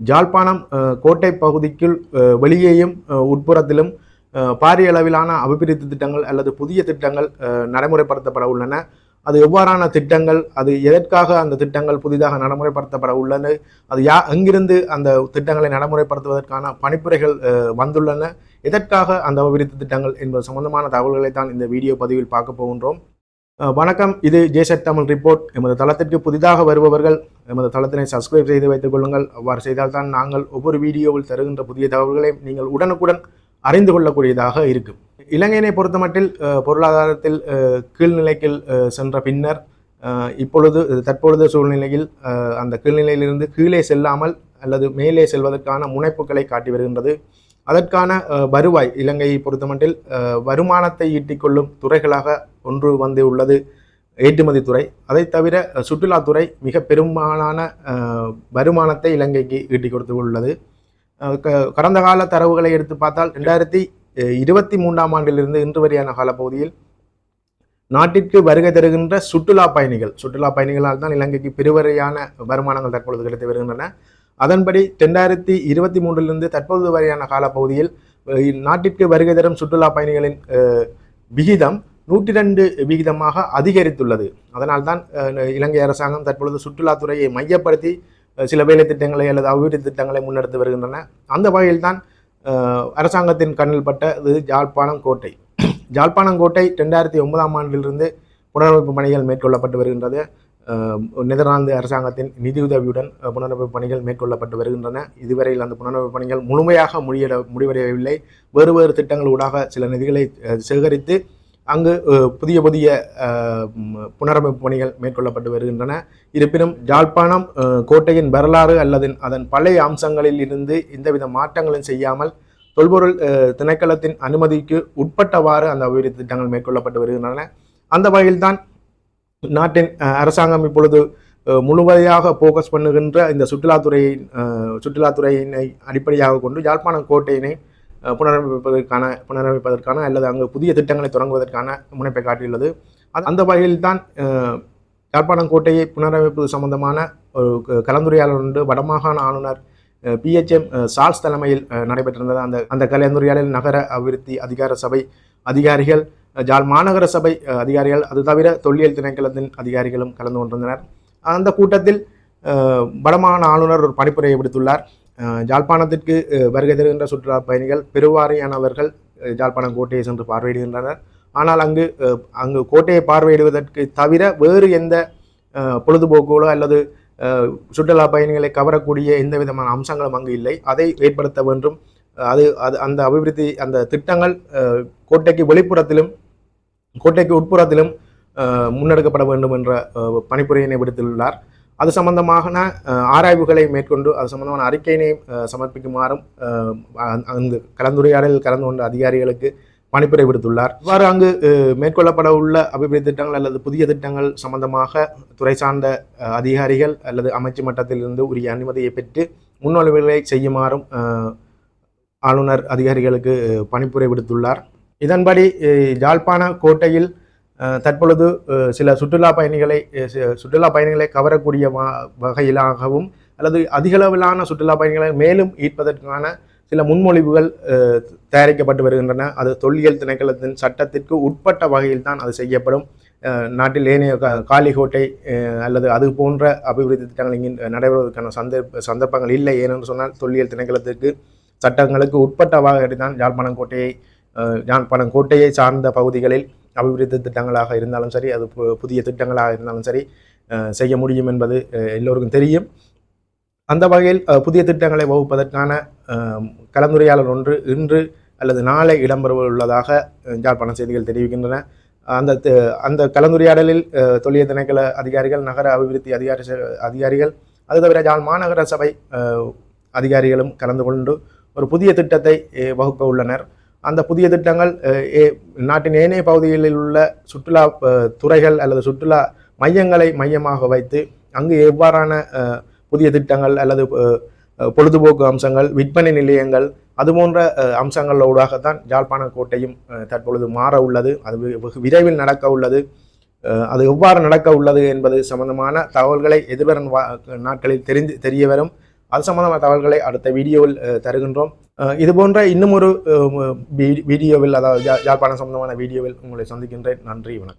ஜாழ்ப்பாணம் கோட்டை பகுதிக்குள் வெளியேயும் உட்புறத்திலும் பாரிய அளவிலான அபிவிருத்தி திட்டங்கள் அல்லது புதிய திட்டங்கள் நடைமுறைப்படுத்தப்பட உள்ளன. அது எவ்வாறான திட்டங்கள் அது எதற்காக அந்த திட்டங்கள் புதிதாக நடைமுறைப்படுத்தப்பட உள்ளன அது யா எங்கிருந்து அந்த திட்டங்களை நடைமுறைப்படுத்துவதற்கான பணிப்புரைகள் வந்துள்ளன எதற்காக அந்த அபிவிருத்தி திட்டங்கள் என்பது சம்பந்தமான தகவல்களை தான் இந்த வீடியோ பதிவில் பார்க்க போகின்றோம். வணக்கம். இது ஜேசட் தமிழ் ரிப்போர்ட். எமது தளத்திற்கு புதிதாக வருபவர்கள் எமது தளத்தினை சப்ஸ்கிரைப் செய்து வைத்துக் கொள்ளுங்கள். அவ்வாறு செய்தால்தான் நாங்கள் ஒவ்வொரு வீடியோவில் தருகின்ற புதிய தகவல்களை நீங்கள் உடனுக்குடன் அறிந்து கொள்ளக்கூடியதாக இருக்கும். இலங்கையினை பொறுத்தமட்டில் பொருளாதாரத்தில் கீழ்நிலைக்கு சென்ற பின்னர் இப்பொழுது தற்பொழுது சூழ்நிலையில் அந்த கீழ்நிலையிலிருந்து கீழே செல்லாமல் அல்லது மேலே செல்வதற்கான முனைப்புகளை காட்டி வருகின்றது. அதற்கான வருவாய் இலங்கையை பொறுத்தமட்டில் வருமானத்தை ஈட்டிக்கொள்ளும் துறைகளாக ஒன்று வந்து உள்ளது ஏற்றுமதி துறை. அதை தவிர சுற்றுலாத்துறை மிக பெரும்பாலான வருமானத்தை இலங்கைக்கு ஈட்டி கொடுத்து உள்ளது. க- கடந்த கால தரவுகளை எடுத்து பார்த்தால் ரெண்டாயிரத்தி இருபத்தி மூன்றாம் ஆண்டிலிருந்து இன்று வரையான காலப்பகுதியில் நாட்டிற்கு வருகை தருகின்ற சுற்றுலா பயணிகள் சுற்றுலா பயணிகளால் தான் இலங்கைக்கு பெருவரையான வருமானங்கள் தற்பொழுது கிடைத்து வருகின்றன. அதன்படி ரெண்டாயிரத்தி இருபத்தி மூன்றிலிருந்து தற்பொழுது வரையான காலப்பகுதியில் நாட்டிற்கு வருகை தரும் சுற்றுலா பயணிகளின் விகிதம் நூற்றி ரெண்டு விகிதமாக அதிகரித்துள்ளது. அதனால்தான் இலங்கை அரசாங்கம் தற்பொழுது சுற்றுலாத்துறையை மையப்படுத்தி சில வேலை திட்டங்களை அல்லது அபிவிருத்தி திட்டங்களை முன்னெடுத்து வருகின்றன. அந்த வகையில்தான் அரசாங்கத்தின் கண்ணில் பட்ட இது ஜாழ்ப்பாணம் கோட்டை. ஜாழ்ப்பாணம் கோட்டை ரெண்டாயிரத்தி ஒன்பதாம் ஆண்டிலிருந்து புனரமைப்பு பணிகள் மேற்கொள்ளப்பட்டு வருகின்றது. நெதர்லாந்து அரசாங்கத்தின் நிதியுதவியுடன் புனரமைப்பு பணிகள் மேற்கொள்ளப்பட்டு வருகின்றன. இதுவரையில் அந்த புனரமைப்பு பணிகள் முழுமையாக முடியட முடிவடையவில்லை. வேறு வேறு திட்டங்கள் ஊடாக சில நிதிகளை சேகரித்து அங்கு புதிய புதிய புனரமைப்பு பணிகள் மேற்கொள்ளப்பட்டு வருகின்றன. இருப்பினும் ஜாழ்ப்பாணம் கோட்டையின் வரலாறு அல்லது அதன் பழைய அம்சங்களில் இருந்து எந்தவித மாற்றங்களும் செய்யாமல் தொல்பொருள் திணைக்களத்தின் அனுமதிக்கு உட்பட்டவாறு அந்த அபிவிருத்தி திட்டங்கள் மேற்கொள்ளப்பட்டு வருகின்றன. அந்த வகையில்தான் நாட்டின் அரசாங்கம் இப்பொழுது முழுவதையாக முழுமையாக ஃபோக்கஸ் பண்ணுகின்ற இந்த சுற்றுலாத்துறையை சுற்றுலாத்துறையினை அடிப்படையாக கொண்டு யாழ்ப்பாணம் கோட்டையினை புனரமைப்பதற்கான புனரமைப்பதற்கான அல்லது அங்கு புதிய திட்டங்களை தொடங்குவதற்கான முனைப்பை காட்டியுள்ளது. அது- அந்த வகையில்தான் யாழ்ப்பாணம் கோட்டையை புனரமைப்பது சம்பந்தமான ஒரு கலந்துரையாளர் கலந்துரையாடல் ஒன்று வடமாகாண ஆளுநர் பிஹெச்எம் சால்ஸ் தலைமையில் நடைபெற்றிருந்தது. அந்த அந்த கலந்துரையாடலில் நகர அபிவிருத்தி அதிகார சபை அதிகாரிகள் ஜாழ் மாநகர சபை அதிகாரிகள் அது தவிர தொல்லியல் திணைக்களத்தின் அதிகாரிகளும் கலந்து கொண்டிருந்தனர். அந்த கூட்டத்தில் அஹ், வடமாகாண ஆளுநர் ஒரு பணிப்புரையை விடுத்துள்ளார். ஜாழ்ப்பாணத்திற்கு வருகை தருகின்ற சுற்றுலா பயணிகள் பெருவாரியானவர்கள் ஜாழ்ப்பாணம் கோட்டையை சென்று பார்வையிடுகின்றனர். ஆனால் அங்கு அங்கு கோட்டையை பார்வையிடுவதற்கு தவிர வேறு எந்த பொழுதுபோக்குகளோ அல்லது சுற்றுலா பயணிகளை கவரக்கூடிய எந்த விதமான அம்சங்களும் அங்கு இல்லை. அதை ஏற்படுத்த வேண்டும். அது அது அந்த அபிவிருத்தி அந்த திட்டங்கள் கோட்டைக்கு வெளிப்புறத்திலும் கோட்டைக்கு உட்புறத்திலும் முன்னெடுக்கப்பட வேண்டும் என்ற பணிப்புரையினை விடுத்துள்ளார். அது சம்பந்தமான ஆராய்வுகளை மேற்கொண்டு அது சம்பந்தமான அறிக்கையினை சமர்ப்பிக்குமாறும் அந்த- கலந்துரையாடலில் கலந்து கொண்ட அதிகாரிகளுக்கு பணிப்புரை விடுத்துள்ளார். இவ்வாறு அங்கு மேற்கொள்ளப்பட உள்ள அபிவிருத்தி திட்டங்கள் அல்லது புதிய திட்டங்கள் சம்பந்தமாக துறை சார்ந்த அதிகாரிகள் அல்லது அமைச்சு மட்டத்திலிருந்து உரிய அனுமதியை பெற்று முன்மொழிவுகளை செய்யுமாறும் ஆளுநர் அதிகாரிகளுக்கு பணிப்புரை விடுத்துள்ளார். இதன்படி ஜாழ்ப்பாண கோட்டையில் தற்பொழுது சில சுற்றுலா பயணிகளை சுற்றுலா பயணிகளை கவரக்கூடிய வகையிலாகவும் அல்லது அதிகளவிலான சுற்றுலா பயணிகளை மேலும் ஈர்ப்பதற்கான சில முன்மொழிவுகள் தயாரிக்கப்பட்டு வருகின்றன. அது தொல்லியல் திணைக்களத்தின் சட்டத்திற்கு உட்பட்ட வகையில் தான் அது செய்யப்படும். நாட்டில் ஏனைய காலிகோட்டை அல்லது அது போன்ற அபிவிருத்தி திட்டங்கள் இங்கு நடைபெறுவதற்கான சந்தர்ப்ப சந்தர்ப்பங்கள் இல்லை. ஏனென்று சொன்னால் தொல்லியல் திணைக்களத்திற்கு சட்டங்களுக்கு உட்பட்ட வகையில் தான் யாழ்ப்பாணம் கோட்டையை யாழ்ப்பாணம் கோட்டையை சார்ந்த பகுதிகளில் அபிவிருத்தி திட்டங்களாக இருந்தாலும் சரி அது பு- புதிய திட்டங்களாக இருந்தாலும் சரி செய்ய முடியும் என்பது எல்லோருக்கும் தெரியும். அந்த வகையில் புதிய திட்டங்களை வகுப்பதற்கான கலந்துரையாளர் ஒன்று இன்று அல்லது நாளை இடம்பெற உள்ளதாக யாழ்ப்பாண செய்திகள் தெரிவிக்கின்றன. அந்த த- அந்த கலந்துரையாடலில் அஹ், திணைக்கள அதிகாரிகள் நகர அபிவிருத்தி அதிகாரி அதிகாரிகள் அது தவிர யாழ் மாநகர சபை அதிகாரிகளும் கலந்து கொண்டு ஒரு புதிய திட்டத்தை வகுக்க உள்ளனர். அந்த புதிய திட்டங்கள் ஏ- நாட்டின் ஏனைய பகுதிகளில் உள்ள சுற்றுலா துறைகள் அல்லது சுற்றுலா மையங்களை மையமாக வைத்து அங்கு எவ்வாறான புதிய திட்டங்கள் அல்லது பொழுதுபோக்கு அம்சங்கள் விற்பனை நிலையங்கள் அது போன்ற அம்சங்களோடாகத்தான் யாழ்ப்பாண கோட்டையும் தற்பொழுது மாற உள்ளது. அது வெகு- விரைவில் நடக்க உள்ளது. அது எவ்வாறு நடக்க உள்ளது என்பது சம்பந்தமான தகவல்களை எதிர்வரும் நாட்களில் தெரிந்து தெரிய வரும் அது சம்பந்தமான தகவல்களை அடுத்த வீடியோவில் தருகின்றோம். இது போன்ற இன்னும் ஒரு வீடியோவில் அதாவது யாழ்ப்பாணம் சம்பந்தமான வீடியோவில் உங்களை சந்திக்கின்றேன். நன்றி வணக்கம்.